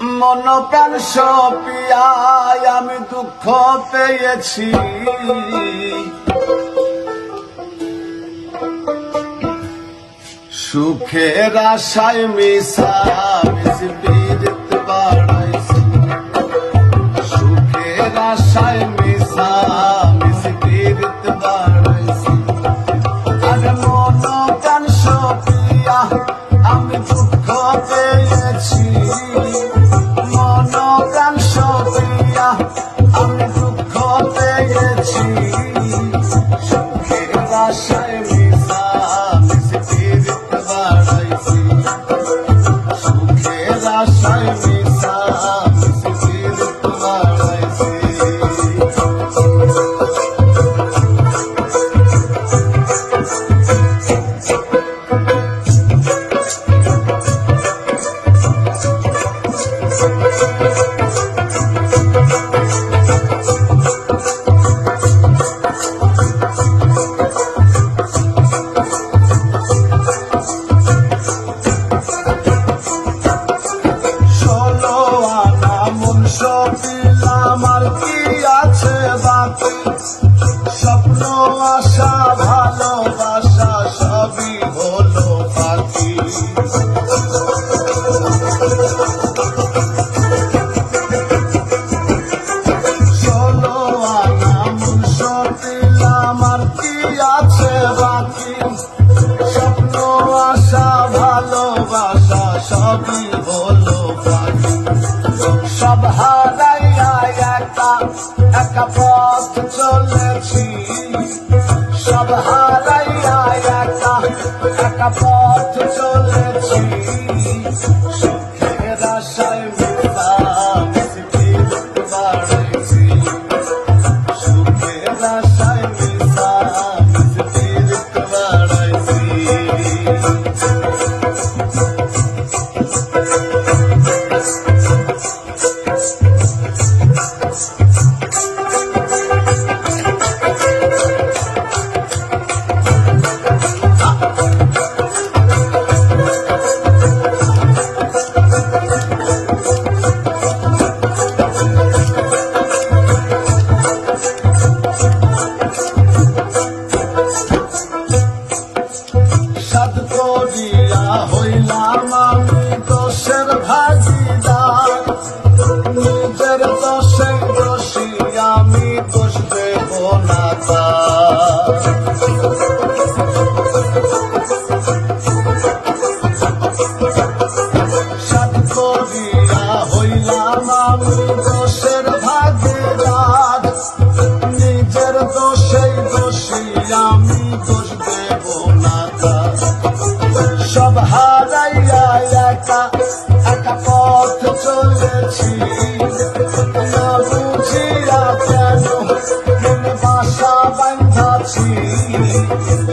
মন প্রাণ সপিয়ায় আমি দুঃখ পেয়েছি। সুখের আশায় মিশা দিল আমার কি আছে বাকি? স্বপ্ন, আশা, ভালোবাসা, সবই হলো বাকি। সব হারাইয়া একা একা পথ চলেছি। সব হারাইয়া একা একা পথ চলেছি। সুখের আশায় না সাত করিয়া হইলাম আমি দশে Música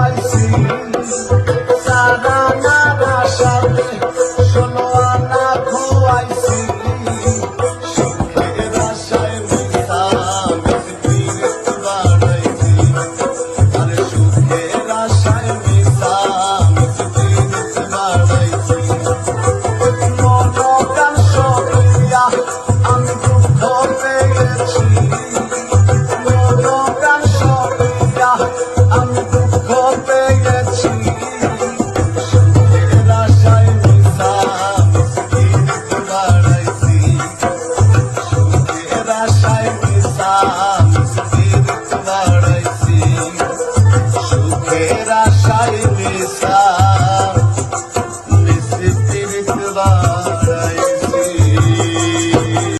I see.